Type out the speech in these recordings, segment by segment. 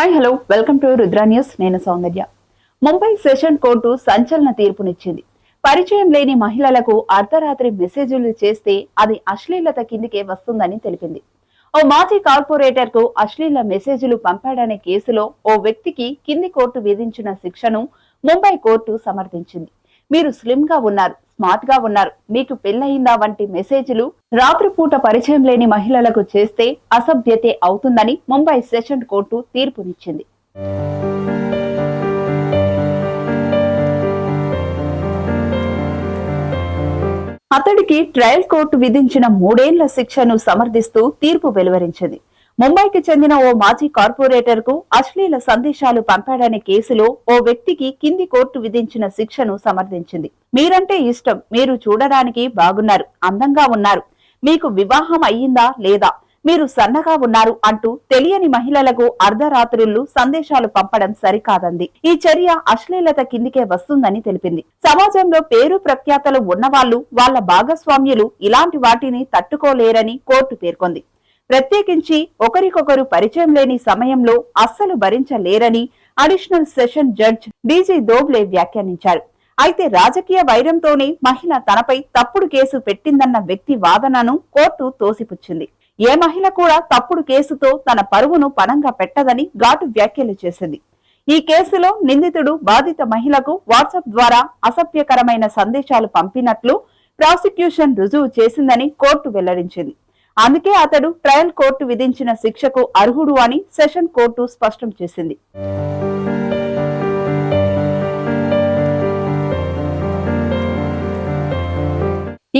Hi hello welcome to Rudra news నేను Soundarya. Mumbai session court సంచలన తీర్పునిచ్చింది. పరిచయం లేని మహిళలకు అర్ధరాత్రి మెసేజ్లు చేస్తే అది అశ్లీలత కిందికే వస్తుందని తెలిపింది. ఓ మాజీ కార్పొరేటర్కు అశ్లీల మెసేజ్లు పంపాడనే కేసులో ఓ వ్యక్తికి కింది కోర్టు విధించిన శిక్షను ముంబై కోర్టు సమర్థించింది. మీరు స్లిమ్గా ఉన్నారు. స్మార్ట్గా ఉన్నారు. మీకు పెళ్ళయిందా వంటి మెసేజ్లు రాత్రిపూట పరిచయం లేని మహిళలకు చేస్తే అసభ్యతే అవుతుందని ముంబై సెషన్ కోర్టు తీర్పునిచ్చింది. అతడికి ట్రయల్ కోర్టు విధించిన మూడేళ్ళ శిక్షను సమర్థిస్తూ తీర్పు వెలువరించింది. ముంబైకి చెందిన ఓ మాజీ కార్పొరేటర్కు అశ్లీల సందేశాలు పంపాడనే కేసులో ఓ వ్యక్తికి కింది కోర్టు విధించిన శిక్షను సమర్థించింది. మీరంటే ఇష్టం మీరు చూడడానికి బాగున్నారు అందంగా ఉన్నారు. మీకు వివాహం అయ్యిందా లేదా? మీరు సన్నగా ఉన్నారు అంటూ తెలియని మహిళలకు అర్ధరాత్రులు సందేశాలు పంపడం సరికాదంది. ఈ చర్య అశ్లీలత కిందికే వస్తుందని తెలిపింది. సమాజంలో పేరు ప్రఖ్యాతలు ఉన్నవాళ్ళు వాళ్ళ భాగస్వామ్యులు ఇలాంటి వాటిని తట్టుకోలేరని కోర్టు పేర్కొంది. ప్రత్యేకించి ఒకరికొకరు పరిచయం లేని సమయంలో అస్సలు భరించలేరని additional session judge D G Dhoble వ్యాఖ్యానించారు. అయితే రాజకీయ వైరంతోనే మహిళ తనపై తప్పుడు కేసు పెట్టిందన్న వ్యక్తి వాదనను కోర్టు తోసిపుచ్చింది. ఏ మహిళ కూడా తప్పుడు కేసుతో తన పరువును పణంగా పెట్టదని ఘాటు వ్యాఖ్యలు చేసింది. ఈ కేసులో నిందితుడు బాధిత మహిళకు వాట్సాప్ ద్వారా అసభ్యకరమైన సందేశాలు పంపినట్లు ప్రాసిక్యూషన్ రుజువు చేసిందని కోర్టు వెల్లడించింది. అందుకే అతడు ట్రయల్ కోర్టు విధించిన శిక్షకు అర్హుడు అని సెషన్ కోర్టు స్పష్టం చేసింది.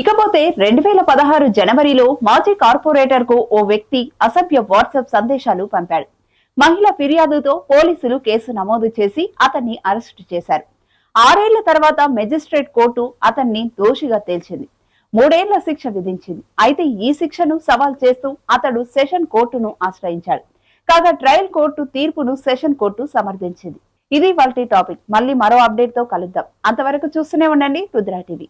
ఇకపోతే రెండు వేల పదహారు జనవరిలో మాజీ కార్పొరేటర్కు ఓ వ్యక్తి అసభ్య వాట్సాప్ సందేశాలు పంపాడు. మహిళ ఫిర్యాదుతో పోలీసులు కేసు నమోదు చేసి అతన్ని అరెస్టు చేశారు. ఆరేళ్ళ తర్వాత మెజిస్ట్రేట్ కోర్టు అతన్ని దోషిగా తేల్చింది. మూడేళ్ళ శిక్ష విధించింది. అయితే ఈ శిక్షను సవాల్ చేస్తూ అతడు సెషన్ కోర్టును ఆశ్రయించాడు. కాగా ట్రయల్ కోర్టు తీర్పును సెషన్ కోర్టు సమర్థించింది. ఇది వాళ్ళ టాపిక్. మళ్ళీ మరో అప్డేట్తో కలుద్దాం. అంతవరకు చూస్తూనే ఉండండి రుద్రా టీవీ.